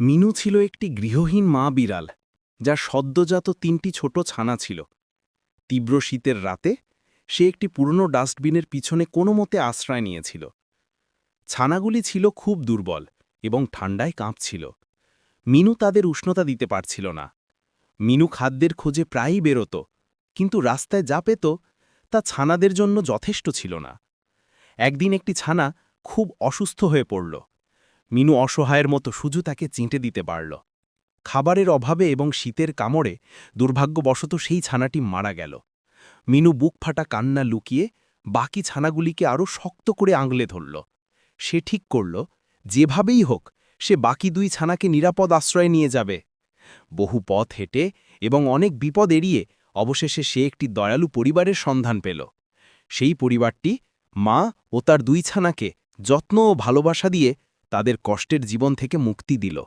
মিনু ছিল একটি গৃহহীন মা বিড়াল, যার সদ্যজাত তিনটি ছোট ছানা ছিল। তীব্র শীতের রাতে, সে একটি পুরনো ডাস্টবিনের পিছনে কোনো মতে আশ্রয় নিয়েছিল। ছানাগুলি ছিল খুব দুর্বল এবং ঠান্ডায় কাঁপছিল। মিনু তাদের উষ্ণতা দিতে পারছিল না। মিনু খাদ্যের খোঁজে প্রায়ই বেরোত, কিন্তু রাস্তায় যা পেত, তা ছানাদের জন্য যথেষ্ট ছিল না। একদিন একটি ছানা খুব অসুস্থ হয়ে পড়ল। মিনু অসহায়ের মতো শুধু তাকে চিঁটে দিতে পারল। খাবারের অভাবে এবং শীতের কামড়ে দুর্ভাগ্যবশত সেই ছানাটি মারা গেল। মিনু বুক ফাটা কান্না লুকিয়ে বাকি ছানাগুলিকে আরও শক্ত করে আঙলে ধরল। সে ঠিক করল, যেভাবেই হোক, সে বাকি দুই ছানাকে নিরাপদ আশ্রয়ে নিয়ে যাবে। বহু পথ হেঁটে এবং অনেক বিপদ এড়িয়ে অবশেষে সে একটি দয়ালু পরিবারের সন্ধান পেল। সেই পরিবারটি মা ও তার দুই ছানাকে যত্ন ও ভালোবাসা দিয়ে তাদের কষ্টের জীবন থেকে মুক্তি দিল।